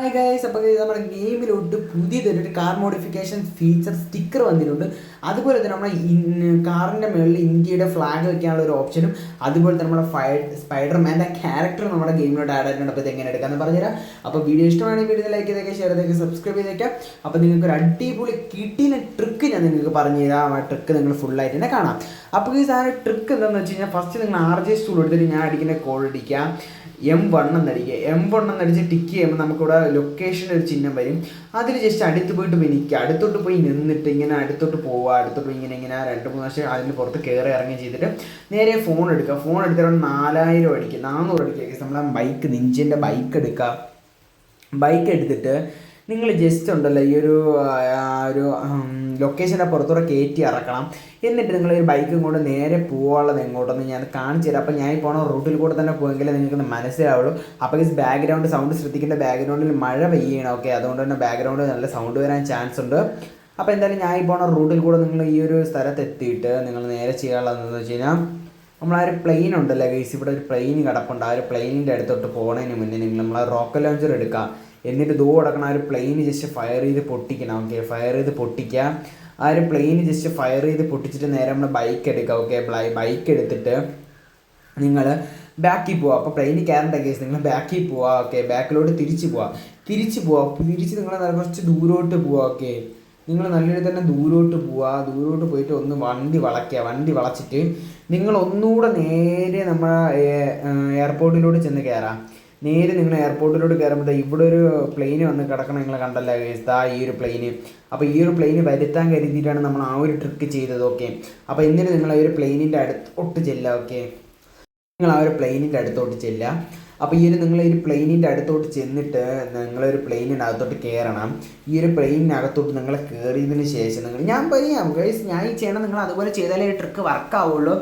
Hi guys അപ്പോൾ നമ്മുടെ ഗെയിമിലോട്ട് പുതിയതൊരു കാർ മോഡിഫിക്കേഷൻ ഫീച്ചർ സ്റ്റിക്കർ വന്നിട്ടുണ്ട്. അതുപോലെ തന്നെ നമ്മുടെ കാറിന്റെ മുകളിൽ ഇന്ത്യയുടെ ഫ്ലാഗ് വെക്കാനുള്ള ഒരു ഓപ്ഷനും അതുപോലെ തന്നെ നമ്മുടെ ഫൈ സ്പൈഡർമാന്റെ ക്യാരക്ടർ നമ്മുടെ ഗെയിമിലോട്ട് ആഡ് ആയിട്ടുണ്ട്. അപ്പോൾ ഇത് എങ്ങനെ എടുക്കാമെന്ന് പറഞ്ഞുതരാം. അപ്പോൾ വീഡിയോ ഇഷ്ടമാണെങ്കിൽ വീഡിയോ ലൈക്ക് ചെയ്തേക്കാം ഷെയർ ചെയ്തേക്കാം സബ്സ്ക്രൈബ് ചെയ്തേക്കാം. അപ്പോൾ നിങ്ങൾക്ക് ഒരു അടിപൊളി കിട്ടിയ ട്രിക്ക് ഞാൻ നിങ്ങൾക്ക് പറഞ്ഞു തരാം ആ ട്രിക്ക് നിങ്ങൾ ഫുള്ളായിട്ട് തന്നെ കാണാം. അപ്പോൾ ഈ സാധനം ട്രിക്ക് എന്താണെന്ന് വെച്ച് കഴിഞ്ഞാൽ ഫസ്റ്റ് നിങ്ങൾ ആർ ജെ സ്റ്റൂൾ എടുത്തിട്ട് ഞാൻ അടിക്കുന്ന കോൾ അടിക്കാം എം വൺ എന്നടിക്കുക എം വൺ എന്നടിച്ച് ടിക്ക് ചെയ്യുമ്പോൾ നമുക്കിവിടെ ലൊക്കേഷൻ ഒരു ചിഹ്നം വരും. അതിൽ ജസ്റ്റ് അടുത്ത് പോയിട്ട് നിൽക്കുക. അടുത്തോട്ട് പോയി നിന്നിട്ട് ഇങ്ങനെ അടുത്തോട്ട് പോവുക. അടുത്തോട്ട് ഇങ്ങനെ ഇങ്ങനെ രണ്ട് മൂന്ന് വർഷം അതിന് പുറത്ത് കയറി ഇറങ്ങി ചെയ്തിട്ട് നേരെ ഫോൺ എടുക്കുക. ഫോൺ എടുത്തിട്ട് നാലായിരം അടിക്കുക നാനൂറ് അടിക്കുക നമ്മളെ ബൈക്ക് നിഞ്ചിന്റെ ബൈക്ക് എടുക്കുക. ബൈക്ക് എടുത്തിട്ട് നിങ്ങൾ ജസ്റ്റ് ഉണ്ടല്ലോ ഈ ഒരു ഒരു ലൊക്കേഷന്റെ പുറത്തൂടെ കയറ്റി ഇറക്കണം. എന്നിട്ട് നിങ്ങൾ ഒരു ബൈക്കും കൊണ്ട് നേരെ പോകാനുള്ളത് എങ്ങോട്ടെന്ന് ഞാൻ കാണിച്ചു തരാം. അപ്പോൾ ഞാൻ പോണ റൂട്ടിൽ കൂടെ തന്നെ പോയെങ്കിലേ നിങ്ങൾക്ക് മനസ്സിലാവുള്ളൂ. അപ്പോൾ ഈ ബാക്ക്ഗ്രൗണ്ട് സൗണ്ട് ശ്രദ്ധിക്കേണ്ട ബാക്ക്ഗ്രൗണ്ടിൽ മഴ പെയ്യണം ഓക്കെ അതുകൊണ്ട് തന്നെ ബാക്ക്ഗ്രൗണ്ട് നല്ല സൗണ്ട് വരാൻ ചാൻസ് ഉണ്ട്. അപ്പോൾ എന്തായാലും ഞാൻ ഈ പോണ റൂട്ടിൽ കൂടെ നിങ്ങൾ ഈ ഒരു സ്ഥലത്ത് എത്തിയിട്ട് നിങ്ങൾ നേരെ ചെയ്യാനുള്ളതെന്ന് വെച്ച് കഴിഞ്ഞാൽ നമ്മൾ ആ ഒരു പ്ലെയിൻ ഉണ്ടല്ലേ ഗൈസ് ഇവിടെ ഒരു പ്ലെയിൻ കിടപ്പുണ്ട്. ആ ഒരു പ്ലെയിനിന്റെ അടുത്തോട്ട് പോകുന്നതിന് മുന്നേ നിങ്ങൾ നമ്മൾ റോക്കറ്റ് ലോഞ്ചർ എടുക്കുക എന്നിട്ട് ദൂ അടക്കണം ആ ഒരു പ്ലെയിൻ ജസ്റ്റ് ഫയർ ചെയ്ത് പൊട്ടിക്കണം. ഓക്കെ ഫയർ ചെയ്ത് പൊട്ടിക്കുക. ആ ഒരു പ്ലെയിൻ ജസ്റ്റ് ഫയർ ചെയ്ത് പൊട്ടിച്ചിട്ട് നേരെ നമ്മൾ ബൈക്ക് എടുക്കുക. ഓക്കെ ബൈക്ക് എടുത്തിട്ട് നിങ്ങൾ ബാക്കിൽ പോവുക. അപ്പോൾ പ്ലെയിനിൽ കയറേണ്ട കേസ് നിങ്ങൾ ബാക്കിൽ പോവുക. ഓക്കെ ബാക്കിലോട്ട് തിരിച്ച് പോവുക. തിരിച്ച് പോവുക. തിരിച്ച് നിങ്ങൾ കുറച്ച് ദൂരോട്ട് പോവുക. ഓക്കെ നിങ്ങൾ നല്ലൊരു തന്നെ ദൂരോട്ട് പോവുക. ദൂരോട്ട് പോയിട്ട് ഒന്ന് വണ്ടി വളയ്ക്കുക. വണ്ടി വളച്ചിട്ട് നിങ്ങൾ ഒന്നുകൂടെ നേരെ നമ്മൾ എയർപോർട്ടിലോട്ട് ചെന്ന് കയറാം. നേരെ നിങ്ങൾ എയർപോർട്ടിലോട്ട് കയറുമ്പോൾ ഇവിടെ ഒരു പ്ലെയിൻ വന്ന് കിടക്കണം നിങ്ങൾ കണ്ടല്ലോ. ദാ ഈ ഒരു പ്ലെയിന് അപ്പോൾ ഈ ഒരു പ്ലെയിന് വരുത്താൻ കരുതിയിട്ടാണ് നമ്മൾ ആ ഒരു ട്രിക്ക് ചെയ്തത് ഓക്കെ അപ്പോൾ എന്നിട്ട് നിങ്ങൾ ആ ഒരു പ്ലെയിനിന്റെ അടുത്തോട്ട് ചെല്ലുക ഓക്കെ നിങ്ങൾ ആ ഒരു പ്ലെയിനിന്റെ അടുത്തോട്ട് ചെല്ലുക. അപ്പോൾ ഈ ഒരു നിങ്ങൾ ഈ പ്ലെയിനിന്റെ അടുത്തോട്ട് ചെന്നിട്ട് നിങ്ങളൊരു പ്ലെയിനിന്റെ അകത്തോട്ട് കയറണം ഈ ഒരു പ്ലെയിനിനകത്തോട്ട് നിങ്ങൾ കയറിയതിന് ശേഷം നിങ്ങൾ ഞാൻ പറയാം ഗൈസ് ഞാൻ ഈ ചെയ്യണം നിങ്ങൾ അതുപോലെ ചെയ്താലേ ഈ ട്രിക്ക് വർക്ക് ആവുള്ളൂ.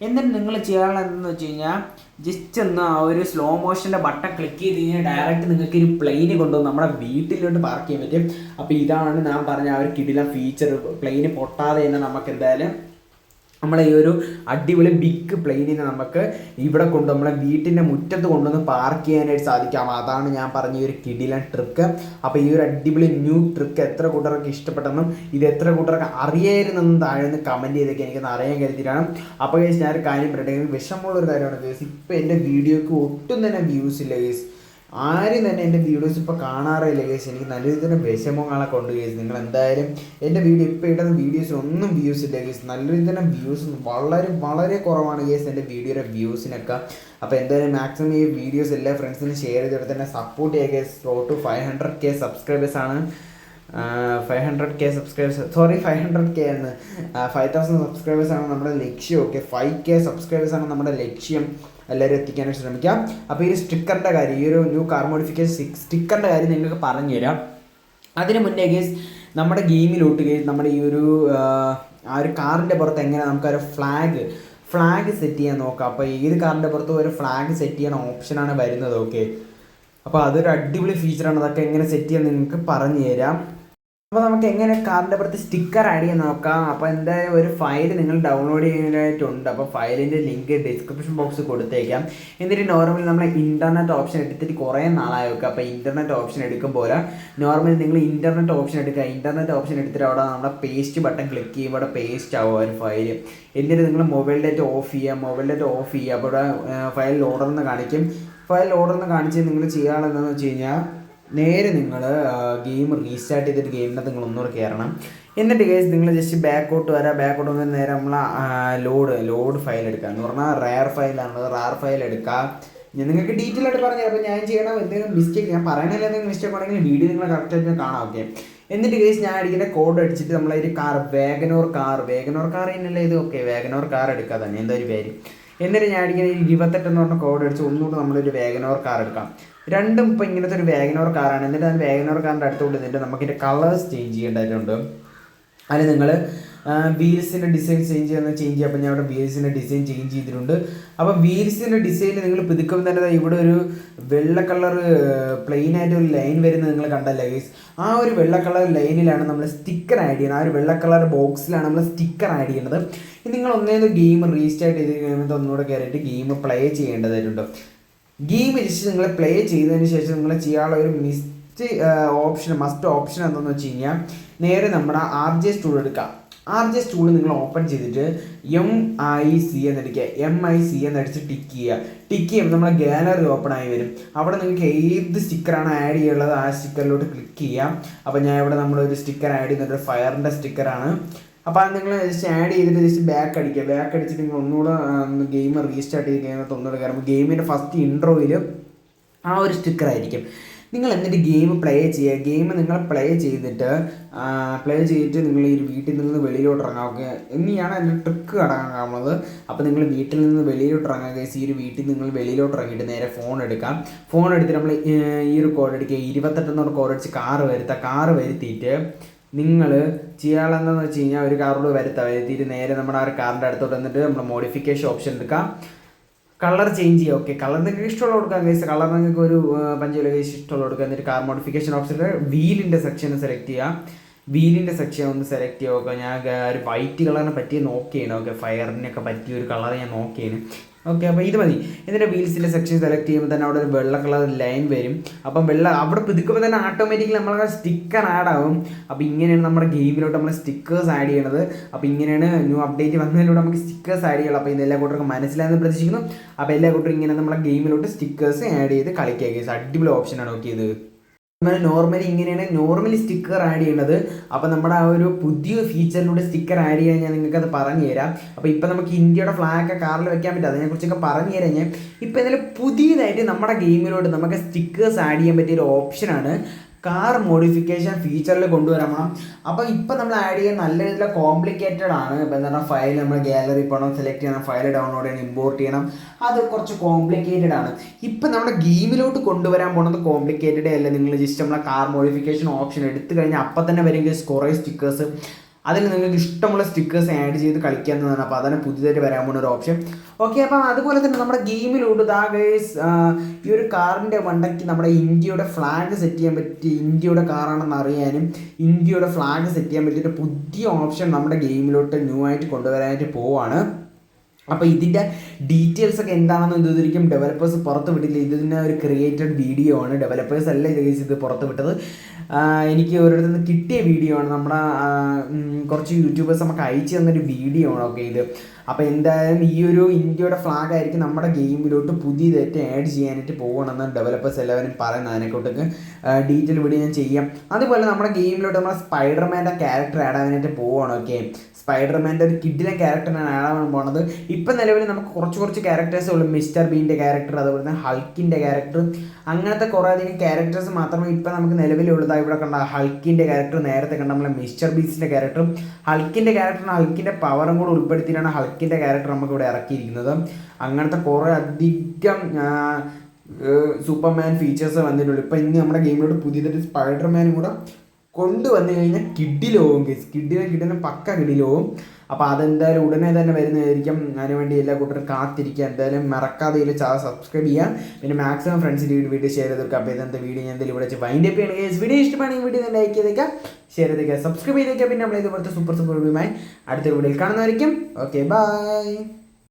എന്നിട്ട് നിങ്ങൾ ചെയ്യാനുള്ള എന്താണെന്ന് വെച്ച് കഴിഞ്ഞാൽ ജസ്റ്റ് ഒന്ന് ആ ഒരു സ്ലോ മോഷന്റെ ബട്ടൺ ക്ലിക്ക് ചെയ്ത് കഴിഞ്ഞാൽ ഡയറക്റ്റ് നിങ്ങൾക്ക് ഒരു പ്ലെയിന് കൊണ്ടുവന്ന് നമ്മുടെ വീട്ടിലോട്ട് പാർക്ക് ചെയ്യാൻ പറ്റും. അപ്പോൾ ഇതാണ് ഞാൻ പറഞ്ഞ ആ ഒരു കിടില ഫീച്ചർ പ്ലെയിന് പൊട്ടാതെ തന്നെ നമുക്ക് എന്തായാലും നമ്മളെ ഈ ഒരു അടിപൊളി ബിഗ് പ്ലെയിനിനെ നമുക്ക് ഇവിടെ കൊണ്ട് നമ്മളെ വീട്ടിന്റെ മുറ്റത്ത് കൊണ്ടുവന്ന് പാർക്ക് ചെയ്യാനായിട്ട് സാധിക്കാം. അതാണ് ഞാൻ പറഞ്ഞ ഈ ഒരു കിടിലൻ ട്രിക്ക് അപ്പോൾ ഈ ഒരു അടിപൊളി ന്യൂ ട്രിക്ക് എത്ര കൂട്ടർക്ക് ഇഷ്ടപ്പെട്ടെന്നും ഇത് എത്ര കൂട്ടർക്ക് അറിയായിരുന്നെന്നും താഴെ നിന്ന് കമന്റ് ചെയ്തൊക്കെ എനിക്കൊന്ന് അറിയാൻ കരുതിയിട്ടാണ്. അപ്പോൾ ഞാൻ ഒരു കാര്യം പറയട്ടെ വിഷമമുള്ളൊരു കാര്യമാണ് കേസ് ഇപ്പോൾ എന്റെ വീഡിയോക്ക് ഒട്ടും തന്നെ വ്യൂസ് ഇല്ല കേസ് ആരും തന്നെ എന്റെ വീഡിയോസ് ഇപ്പോൾ കാണാറില്ല കേസ് എനിക്ക് നല്ല രീതിയിൽ തന്നെ വിഷമങ്ങളെ ഉണ്ട് കേസ് നിങ്ങൾ എന്തായാലും എന്റെ വീഡിയോ ഇപ്പോൾ ഇടുന്ന വീഡിയോസ് ഒന്നും വ്യൂസ് ഇല്ല കേസ് നല്ല രീതിയിൽ തന്നെ വ്യൂസ് വളരെ വളരെ കുറവാണ് കേസ് എന്റെ വീഡിയോയുടെ വ്യൂസിനൊക്കെ അപ്പോൾ എന്തായാലും മാക്സിമം ഈ വീഡിയോസ് എല്ലാ ഫ്രണ്ട്സിനും ഷെയർ ചെയ്തിട്ട് തന്നെ സപ്പോർട്ട് ചെയ്യുക കേസ് raw to five hundred K subscribers ആണ്. Five hundred K subscribers sorry five hundred K എന്ന് ഫൈവ് തൗസൻഡ് സബ്സ്ക്രൈബേഴ്സ് ആണ് നമ്മുടെ ലക്ഷ്യം. ഓക്കെ ഫൈവ് കെ സബ്സ്ക്രൈബേഴ്സ് ആണ് നമ്മുടെ ലക്ഷ്യം. എല്ലാവരും എത്തിക്കാനായിട്ട് ശ്രമിക്കാം. അപ്പോൾ ഈ സ്റ്റിക്കറിന്റെ കാര്യം ഈ ഒരു ന്യൂ കാർ മോഡിഫിക്കേഷൻ സ്റ്റിക്കറിന്റെ കാര്യം നിങ്ങൾക്ക് പറഞ്ഞു തരാം അതിന് മുന്നേ ഗേസ് നമ്മുടെ ഗെയിമിലോട്ട് ഗേസ് നമ്മുടെ ഈ ഒരു ആ, ഒരു കാറിന്റെ പുറത്ത് എങ്ങനെ നമുക്കൊരു ഫ്ലാഗ് ഫ്ലാഗ് സെറ്റ് ചെയ്യാൻ നോക്കാം. അപ്പോൾ ഏത് കാറിന്റെ പുറത്തും ഒരു ഫ്ലാഗ് സെറ്റ് ചെയ്യണ ഓപ്ഷനാണ് വരുന്നത് ഓക്കെ അപ്പോൾ അതൊരു അടിപൊളി ഫീച്ചറാണ് അതൊക്കെ എങ്ങനെ സെറ്റ് ചെയ്യാൻ നിങ്ങൾക്ക് പറഞ്ഞു തരാം അപ്പോൾ നമുക്ക് എങ്ങനെ കാറിന്റെ പുറത്ത് സ്റ്റിക്കർ ആഡ് ചെയ്യാൻ നോക്കാം. അപ്പോൾ എന്തായാലും ഒരു ഫയൽ നിങ്ങൾ ഡൗൺലോഡ് ചെയ്യാനായിട്ടുണ്ട്. അപ്പോൾ ഫയലിന്റെ ലിങ്ക് ഡിസ്ക്രിപ്ഷൻ ബോക്സ് കൊടുത്തേക്കാം. എന്നിട്ട് നോർമലി നമ്മൾ ഇന്റർനെറ്റ് ഓപ്ഷൻ എടുത്തിട്ട് കുറേ നാളായി വെക്കുക അപ്പോൾ ഇന്റർനെറ്റ് ഓപ്ഷൻ എടുക്കുമ്പോൾ നോർമലി നിങ്ങൾ ഇന്റർനെറ്റ് ഓപ്ഷൻ എടുക്കുക. ഇന്റർനെറ്റ് ഓപ്ഷൻ എടുത്തിട്ട് അവിടെ നമ്മുടെ പേസ്റ്റ് ബട്ടൺ ക്ലിക്ക് ചെയ്യുമ്പോൾ അവിടെ പേസ്റ്റ് ആവുക ഒരു ഫയൽ എന്നിട്ട് നിങ്ങൾ മൊബൈൽ ഡേറ്റ ഓഫ് ചെയ്യുക. മൊബൈൽ ഡേറ്റ ഓഫ് ചെയ്യുക. അപ്പോൾ ഫയൽ ലോഡർ എന്ന് കാണിക്കും. ഫയൽ ലോഡർ എന്ന് കാണിച്ച് നിങ്ങൾ ചെയ്യാനുള്ളതെന്ന് വെച്ച് കഴിഞ്ഞാൽ നേരെ നിങ്ങൾ ഗെയിം റീസ്റ്റാർട്ട് ചെയ്തിട്ട് ഗെയിമിനകത്ത് നിങ്ങൾ ഒന്നുകൂടെ കയറണം എന്നിട്ട് കേസ് നിങ്ങൾ ജസ്റ്റ് ബാക്കോട്ട് വരാം. ബാക്കോട്ട് വന്ന് നേരെ നമ്മൾ ലോഡ് ലോഡ് ഫയൽ എടുക്കുക എന്ന് പറഞ്ഞാൽ റയർ ഫയലാണ് റയർ ഫയൽ എടുക്കുക നിങ്ങൾക്ക് ഡീറ്റെയിൽ ആയിട്ട് പറഞ്ഞു അപ്പോൾ ഞാൻ ചെയ്യണം എന്തെങ്കിലും മിസ്റ്റേക്ക് ഞാൻ പറയണില്ല എന്തെങ്കിലും മിസ്റ്റേക്ക് ഉണ്ടെങ്കിൽ വീഡിയോ നിങ്ങൾ കറക്റ്റായിട്ട് കാണാം. ഓക്കെ എന്നിട്ട് കേസ് ഞാൻ അടിക്കുന്ന കോഡ് അടിച്ചിട്ട് നമ്മളൊരു car Wagon R car Wagon R car തന്നെയല്ലേ ഇത്? ഓക്കെ വേഗനോർ കാർ എടുക്കുക തന്നെ. എന്താ ഒരു പേര്. എന്നിട്ട് ഞാൻ അടിക്കുന്ന ഇരുപത്തെട്ട് എന്ന് പറഞ്ഞ കോഡ് അടിച്ച് ഒന്നുകൂടെ നമ്മളൊരു വേഗനോർ കാർ എടുക്കാം. രണ്ടും ഇപ്പോൾ ഇങ്ങനത്തെ ഒരു വേഗനോർ കാറാണ് എന്നിട്ട് ഞാൻ വേഗനോർ കാറിന്റെ അടുത്തോട്ട് നിന്നിട്ട് ഇതിന്റെ കളേഴ്സ് ചേഞ്ച് ചെയ്യേണ്ടതായിട്ടുണ്ട്. അതിൽ നിങ്ങൾ വീൽസിന്റെ ഡിസൈൻ ചേഞ്ച് ചെയ്യുന്ന ചേഞ്ച് ചെയ്യുക അപ്പോൾ ഞാൻ അവിടെ വീൽസിന്റെ ഡിസൈൻ ചേഞ്ച് ചെയ്തിട്ടുണ്ട്. അപ്പോൾ വീൽസിന്റെ ഡിസൈൻ നിങ്ങൾ പുതുക്കം തന്നെ ഇവിടെ ഒരു വെള്ള കളർ പ്ലെയിൻ ആയിട്ട് ഒരു ലൈൻ വരുന്നത് നിങ്ങൾ കണ്ടല്ലേ ഗൈസ് ആ ഒരു വെള്ള കളർ ലൈനിലാണ് നമ്മൾ സ്റ്റിക്കർ ആഡ് ചെയ്യുന്നത്. ആ ഒരു വെള്ള കളർ ബോക്സിലാണ് നമ്മൾ സ്റ്റിക്കർ ആഡ് ചെയ്യേണ്ടത് ഇനി നിങ്ങൾ ഒന്നേന്ന് ഗെയിം റീസ്റ്റാർട്ട് ചെയ്ത് കഴിയുമ്പോൾ ഒന്നുകൂടെ കയറിയിട്ട് ഗെയിം പ്ലേ ചെയ്യേണ്ടതായിട്ടുണ്ട്. ഗെയിം ജസ്റ്റ് നിങ്ങൾ പ്ലേ ചെയ്തതിന് ശേഷം നിങ്ങൾ ചെയ്യാനുള്ള ഒരു മിസ്റ്റ് ഓപ്ഷൻ മസ്റ്റ് ഓപ്ഷൻ എന്താണെന്ന് വെച്ച് കഴിഞ്ഞാൽ നേരെ നമ്മുടെ ആർ ജെ സ്റ്റൂൾ എടുക്കാം. ആർ ജെ സ്റ്റൂൾ നിങ്ങൾ ഓപ്പൺ ചെയ്തിട്ട് എം ഐ സി എന്നടിക്കുക എം ഐ സി എന്നടിച്ച് ടിക്ക് ചെയ്യുക. ടിക്ക് ചെയ്യുമ്പോൾ നമ്മളെ ഗാലറി ഓപ്പൺ ആയി വരും. അവിടെ നിങ്ങൾക്ക് ഏത് സ്റ്റിക്കറാണ് ആഡ് ചെയ്യുള്ളത് ആ സ്റ്റിക്കറിലോട്ട് ക്ലിക്ക് ചെയ്യാം അപ്പോൾ ഞാൻ ഇവിടെ നമ്മളൊരു സ്റ്റിക്കർ ആഡ് ചെയ്യുന്നുണ്ട് ഫയറിന്റെ സ്റ്റിക്കറാണ് അപ്പോൾ അത് നിങ്ങൾ ജസ്റ്റ് ആഡ് ചെയ്തിട്ട് ജസ്റ്റ് ബാക്ക് അടിക്കുക. ബാക്ക് അടിച്ചിട്ട് നിങ്ങൾ ഒന്നുകൂടെ ഗെയിം റീസ്റ്റാർട്ട് ചെയ്ത് കഴിഞ്ഞാൽ ഒന്നുകൂടെ കയറുമ്പോൾ ഗെയിമിന്റെ ഫസ്റ്റ് ഇൻട്രോയിൽ ആ ഒരു സ്റ്റിക്കർ ആയിരിക്കും. നിങ്ങൾ എന്നിട്ട് ഗെയിം പ്ലേ ചെയ്യുക. ഗെയിം നിങ്ങൾ പ്ലേ ചെയ്തിട്ട് പ്ലേ ചെയ്തിട്ട് നിങ്ങൾ ഈ വീട്ടിൽ നിന്ന് വെളിയിലോട്ട് ഇറങ്ങാവുക എന്നിയാണ് അതിന്റെ ട്രിക്ക് കടങ്ങാവുന്നത് അപ്പോൾ നിങ്ങൾ വീട്ടിൽ നിന്ന് വെളിയിലോട്ട് ഇറങ്ങുക ഈ ഒരു വീട്ടിൽ നിങ്ങൾ വെളിയിലോട്ട് ഇറങ്ങിയിട്ട് നേരെ ഫോൺ എടുക്കാം. ഫോൺ എടുത്തിട്ട് നമ്മൾ ഈ ഒരു കോഡ് അടിക്കുക. ഇരുപത്തെട്ടെന്നോട് കോഡ് അടിച്ച് കാറ് വരുത്തുക കാറ് വരുത്തിയിട്ട് നിങ്ങൾ ചെയ്യാനുള്ളതെന്ന് വെച്ച് കഴിഞ്ഞാൽ ഒരു കാറോട് വരുത്താം. വരുത്തിയിട്ട് നേരെ നമ്മുടെ ആ ഒരു കാറിന്റെ അടുത്തോട്ട് വന്നിട്ട് നമ്മൾ മോഡിഫിക്കേഷൻ ഓപ്ഷൻ എടുക്കാം. കളർ ചേഞ്ച് ചെയ്യുക ഓക്കെ കളർ നിങ്ങൾക്ക് ഇഷ്ടമുള്ള കൊടുക്കാം ഗൈസ് കളർ നിങ്ങൾക്ക് ഒരു പഞ്ചുള്ള ഗൈസ് ഇഷ്ടമുള്ള കൊടുക്കുക എന്നിട്ട് കാർ മോഡിഫിക്കേഷൻ ഓപ്ഷനിൽ വീലിന്റെ സെക്ഷൻ സെലക്ട് ചെയ്യുക വീലിന്റെ സെക്ഷൻ ഒന്ന് സെലക്ട് ചെയ്യുക ഞാൻ ഒരു വൈറ്റ് കളറിനെ പറ്റിയ നോക്കിയാണ് ഓക്കെ ഫയറിനൊക്കെ പറ്റിയ ഒരു കളർ ഞാൻ നോക്കിയാണ് ഓക്കെ അപ്പോൾ ഇത് മതി. എന്നിട്ട് വീൽസിന്റെ സെക്ഷൻ സെലക്ട് ചെയ്യുമ്പോൾ തന്നെ അവിടെ ഒരു വെള്ള കളർ ലൈൻ വരും. അപ്പം വെള്ള അവിടെ പുതുക്കുമ്പോൾ തന്നെ ഓട്ടോമാറ്റിക്കലി നമ്മളെ സ്റ്റിക്കർ ആഡ് ആവും. അപ്പോൾ ഇങ്ങനെയാണ് നമ്മുടെ ഗെയിമിലോട്ട് നമ്മൾ സ്റ്റിക്കേഴ്സ് ആഡ് ചെയ്യണത്. അപ്പോൾ ഇങ്ങനെയാണ് ന്യൂ അപ്ഡേറ്റ് വന്നതിലൂടെ നമുക്ക് സ്റ്റിക്കേഴ്സ് ആഡ് ചെയ്യണം അപ്പോൾ ഇത് എല്ലാ കൂട്ടർക്കും മനസ്സിലായെന്ന് പ്രതീക്ഷിക്കുന്നു. അപ്പോൾ എല്ലാ കൂട്ടരും ഇങ്ങനെ നമ്മുടെ ഗെയിമിലോട്ട് സ്റ്റിക്കേഴ്സ് ആഡ് ചെയ്ത് കളിക്കുക ഗെയ്സ് അടിപൊളി ഓപ്ഷനാണ് ഓക്കെ ഇത് നമ്മൾ നോർമലി ഇങ്ങനെയാണ് നോർമലി സ്റ്റിക്കർ ആഡ് ചെയ്യുന്നത്. അപ്പോൾ നമ്മുടെ ആ ഒരു പുതിയ ഫീച്ചറിലൂടെ സ്റ്റിക്കർ ആഡ് ചെയ്യാൻ ഞാൻ നിങ്ങൾക്ക് അത് പറഞ്ഞു തരാം അപ്പോൾ ഇപ്പോൾ നമുക്ക് ഇന്ത്യയുടെ ഫ്ലാഗ് കാറിൽ വെക്കാൻ പറ്റും. അതിനെക്കുറിച്ചൊക്കെ പറഞ്ഞു തരാം ഞാൻ. ഇപ്പോൾ ഇതിൽ പുതിയതായിട്ട് നമ്മുടെ ഗെയിമിലോട്ട് നമുക്ക് സ്റ്റിക്കേഴ്സ് ആഡ് ചെയ്യാൻ പറ്റിയ ഒരു ഓപ്ഷനാണ് കാർ മോഡിഫിക്കേഷൻ ഫീച്ചറിൽ കൊണ്ടുവരാമോ അപ്പോൾ ഇപ്പോൾ നമ്മൾ ആഡ് ചെയ്യാൻ നല്ല രീതിയിൽ കോംപ്ലിക്കേറ്റഡ് ആണ്. ഇപ്പൊ എന്താ പറയുക ഫയൽ നമ്മൾ ഗാലറി പോകണം സെലക്ട് ചെയ്യണം ഫയൽ ഡൗൺലോഡ് ചെയ്യണം ഇമ്പോർട്ട് ചെയ്യണം. അത് കുറച്ച് കോംപ്ലിക്കേറ്റഡ് ആണ്. ഇപ്പം നമ്മുടെ ഗെയിമിലോട്ട് കൊണ്ടുവരാൻ പോകുന്നത് കോംപ്ലിക്കേറ്റഡ് അല്ല? നിങ്ങൾ ജസ്റ്റ് നമ്മളെ കാർ മോഡിഫിക്കേഷൻ ഓപ്ഷൻ എടുത്തു കഴിഞ്ഞാൽ അപ്പം തന്നെ വരുമെങ്കിൽ കുറേ സ്റ്റിക്കേഴ്സ് അതിൽ നിങ്ങൾക്ക് ഇഷ്ടമുള്ള സ്റ്റിക്കേഴ്സ് ആഡ് ചെയ്ത് കളിക്കാവുന്നതാണ് അപ്പോൾ അതാണ് പുതിയതായിട്ട് വരാൻ പോകുന്ന ഒരു ഓപ്ഷൻ ഓക്കെ അപ്പം അതുപോലെ തന്നെ നമ്മുടെ ഗെയിമിലോട്ട് ദാ ഗേസ് ഈ ഒരു കാറിന്റെ വണ്ടയ്ക്ക് നമ്മുടെ ഇന്ത്യയുടെ ഫ്ലാഗ് സെറ്റ് ചെയ്യാൻ പറ്റി ഇന്ത്യയുടെ കാറാണെന്ന് അറിയാനും ഇന്ത്യയുടെ ഫ്ലാഗ് സെറ്റ് ചെയ്യാൻ പറ്റിയൊരു പുതിയ ഓപ്ഷൻ നമ്മുടെ ഗെയിമിലോട്ട് ന്യൂ ആയിട്ട് കൊണ്ടുവരാനായിട്ട് പോവാണ്. അപ്പോൾ ഇതിന്റെ ഡീറ്റെയിൽസ് ഒക്കെ എന്താണെന്ന് ഇതൊരിക്കും ഡെവലപ്പേഴ്സ് പുറത്ത് വിട്ടില്ല. ഇതിന് ഒരു ക്രിയേറ്റഡ് വീഡിയോ ആണ്. ഡെവലപ്പേഴ്സ് അല്ല ഇത് ഇത് പുറത്ത് വിട്ടത്. എനിക്ക് ഓരോരുത്തർ നിന്ന് കിട്ടിയ വീഡിയോ ആണ്. നമ്മുടെ കുറച്ച് യൂട്യൂബേഴ്സ് നമുക്ക് അയച്ചു തന്നൊരു വീഡിയോ ആണ് ഓക്കെ ഇത്. അപ്പോൾ എന്തായാലും ഈ ഒരു ഇന്ത്യയുടെ ഫ്ലാഗ് ആയിരിക്കും നമ്മുടെ ഗെയിമിലോട്ട് പുതിയതായിട്ട് ആഡ് ചെയ്യാനായിട്ട് പോകണമെന്ന് ഡെവലപ്പേഴ്സ് എല്ലാവരും പറയുന്നത്. അതിനെക്കൊട്ടൊക്കെ ഡീറ്റെയിൽ വീഡിയോ ഞാൻ ചെയ്യാം. അതുപോലെ നമ്മുടെ ഗെയിമിലോട്ട് നമ്മുടെ സ്പൈഡർമാന്റെ ക്യാരക്ടർ ആഡ് ആവാനായിട്ട് പോവുകയാണ് ഓക്കെ സ്പൈഡർമാന്റെ ഒരു കിഡിലെ ക്യാരക്ടറാണ് അയാളാണ് പോണത്. ഇപ്പം നിലവിൽ നമുക്ക് കുറച്ച് കുറച്ച് ക്യാരക്ടേഴ്സേ ഉള്ളൂ. മിസ്റ്റർ ബീന്റെ ക്യാരക്ടർ അതുപോലെ തന്നെ ഹൾക്കിന്റെ ക്യാരക്ടർ. അങ്ങനത്തെ കുറേ അധികം ക്യാരക്ടേഴ്സ് മാത്രമേ ഇപ്പം നമുക്ക് നിലവിലുള്ളതായി ഇവിടെ കണ്ട ഹൾക്കിന്റെ ക്യാരക്ടർ നേരത്തെ കണ്ട നമ്മളെ മിസ്റ്റർ ബീസിന്റെ ക്യാരക്ടറും ഹൾക്കിന്റെ ക്യാരക്ടറിന് ഹൾക്കിന്റെ പവറും കൂടെ ഉൾപ്പെടുത്തിയിട്ടാണ് ഹൾക്കിന്റെ ക്യാരക്ടർ നമുക്ക് ഇവിടെ ഇറക്കിയിരിക്കുന്നത്. അങ്ങനത്തെ കുറേ അധികം സൂപ്പർമാൻ ഫീച്ചേഴ്സ് വന്നിട്ടുള്ളൂ ഇപ്പം ഇന്ന് നമ്മുടെ ഗെയിമിലോട്ട് പുതിയതായിട്ട് സ്പൈഡർമാനും കൂടെ കൊണ്ടുവന്നു കഴിഞ്ഞാൽ കിഡിലോവും കേസ് കിഡിനെ കിഡിനെ പക്ക കിഡിലോവും അപ്പോൾ അതെന്തായാലും ഉടനെ തന്നെ വരുന്നതായിരിക്കും. അതിനുവേണ്ടി എല്ലാ കൂട്ടരും കാത്തിരിക്കുക. എന്തായാലും മറക്കാതെ ഇതിൽ സബ്സ്ക്രൈബ് ചെയ്യാം പിന്നെ മാക്സിമം ഫ്രണ്ട്സിന്റെ വീഡിയോ ഷെയർ ചെയ്തെടുക്കുക അപ്പോൾ ഇതെന്താ വീഡിയോ ഞാൻ എന്തെങ്കിലും ഇവിടെ വെച്ച് വൈൻഡ് അപ്പ് ചെയ്യണമെങ്കിൽ വീഡിയോ ഇഷ്ടമാണെങ്കിൽ വീഡിയോ ലൈക്ക് ചെയ്തേക്കാം. ഷെയർ ചെയ്തേക്കാം. സബ്സ്ക്രൈബ് ചെയ്തേക്കാം. പിന്നെ നമ്മൾ ഇതുപോലത്തെ സൂപ്പർ സൂപ്പർ വീഡിയോയുമായി അടുത്തൊരു വീഡിയോയിൽ കാണുന്നതായിരിക്കും. Okay bye